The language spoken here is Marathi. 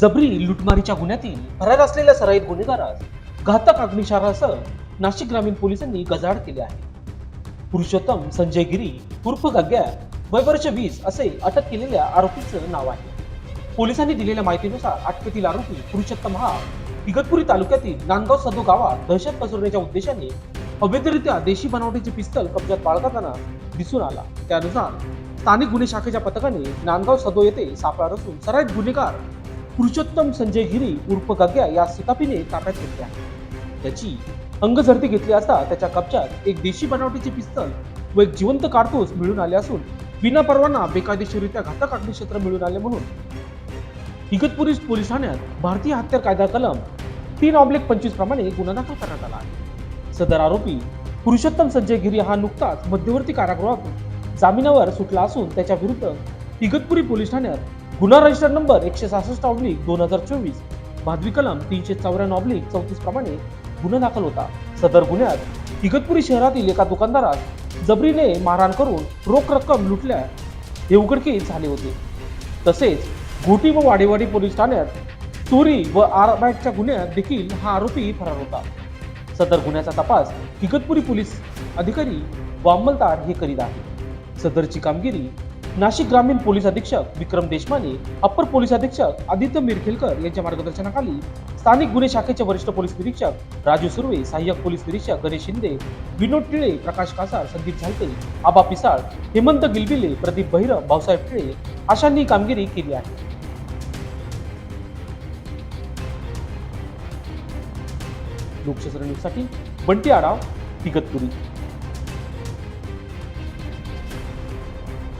जबरी लुटमारीच्या गुन्ह्यातील फरार असलेल्या सराईत गुन्हेगारास घातक अग्निशारासह नाशिक ग्रामीण पोलिसांनी गजाड केले आहे. पुरुषोत्तम संजय गिरी उर्फ गग्या वय वर्ष वीस असे अटक केलेल्या आरोपीचं नाव आहे. पोलिसांनी दिलेल्या माहितीनुसार अटकेतील आरोपी पुरुषोत्तम हा इगतपुरी तालुक्यातील नांदगाव सदो गावात दहशत पसरवण्याच्या उद्देशाने अवैधरित्या देशी बनावटीचे पिस्तल कब्जात बाळगताना दिसून आला. त्यानुसार स्थानिक गुन्हे शाखेच्या पथकाने नांदगाव सदो येथे सापळा रचून सराईत गुन्हेगार पुरुषोत्तम संजय गिरी उर्फ गग्या या सिकापीने ताब्यात घेतले आहे. त्याची अंगझडती घेतली असता त्याच्या कब्जात एक देशी बनावटीचे पिस्तल व एक जिवंत कारतूस मिळून आले असून विना परवाना बेकायदेशीरित्या घातक अग्निक्षेत्र मिळून आले म्हणून. इगतपुरी पोलीस ठाण्यात भारतीय हत्यार कायदा कलम तीन ऑब्लिक पंचवीस प्रमाणे गुन्हा दाखल करण्यात आला आहे. सदर आरोपी पुरुषोत्तम संजय गिरी हा नुकताच मध्यवर्ती कारागृहातून जामिनावर सुटला असून त्याच्या विरुद्ध इगतपुरी पोलीस ठाण्यात गुन्हा रजिस्टर नंबर एकशे सहासष्ट ऑब्लिक दोन हजार चोवीस. माधवी कलम तीनशे चौऱ्याण्णव ऑब्लिक चौतीस प्रमाणे गुन्हा दाखल होता. सदर गुन्ह्यात इगतपुरी शहरातील एका दुकानदारास जबरीने मारहाण करून रोख रक्कम लुटल्या हे उघडकीस झाले होते. तसेच घोटी व वाडेवाडी पोलीस ठाण्यात चोरी व आरबॅटच्या गुन्ह्यात देखील हा आरोपी फरार होता. सदर गुन्ह्याचा तपास इगतपुरी पोलीस अधिकारी व अंमलदार हे करीत आहे सदरची कामगिरी नाशिक ग्रामीण पोलीस अधीक्षक विक्रम देशमाने अप्पर पोलीस अधीक्षक आदित्य मिरखेलकर यांच्या मार्गदर्शनाखाली स्थानिक गुन्हे शाखेचे वरिष्ठ पोलीस निरीक्षक राजू सुर्वे सहाय्यक पोलीस निरीक्षक गणेश शिंदे विनोद टिळे प्रकाश कासार संदीप झालते आबा पिसाळ हेमंत गिलबिले प्रदीप भैरव भाऊसाहेब टिळे अशांनी कामगिरी केली आहे. लोकशास्त्र न्यूजसाठी बंटी आडाव इगतपुरी